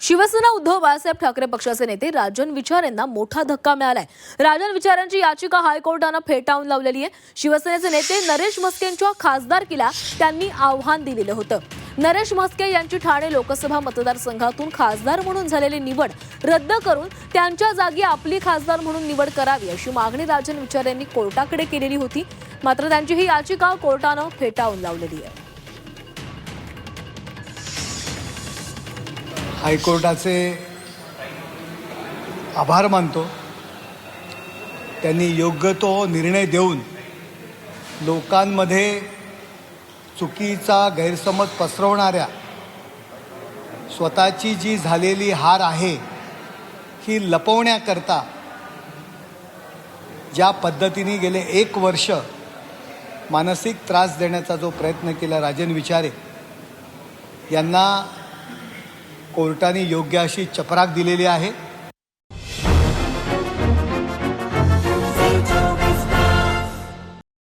शिवसेना उद्धव बाळासाहेब ठाकरे पक्षाचे नेते राजन विचार यांना मोठा धक्का मिळालाय. राजन विचारांची याचिका हायकोर्टानं फेटाळून लावलेली आहे. शिवसेनेचे नेते नरेश म्हस्केंच्या खासदारकीला त्यांनी आव्हान दिलेलं होतं. नरेश म्हस्के यांची ठाणे लोकसभा मतदारसंघातून खासदार म्हणून झालेली निवड रद्द करून त्यांच्या जागी आपली खासदार म्हणून निवड करावी अशी मागणी राजन विचार यांनी कोर्टाकडे केलेली होती. मात्र त्यांची ही याचिका कोर्टानं फेटाळून लावलेली आहे. हायकोर्टाचे आभार मानतो. त्यांनी योग्य तो निर्णय देऊन लोकांमध्ये चुकीचा गैरसमज पसरवणाऱ्या स्वतःची जी झालेली हार आहे ही लपवण्याकरता ज्या पद्धतीने गेले एक वर्ष मानसिक त्रास देण्याचा जो प्रयत्न केला राजन विचारे यांना कोर्टाने योग्य अशी चपराक दिलेली आहे.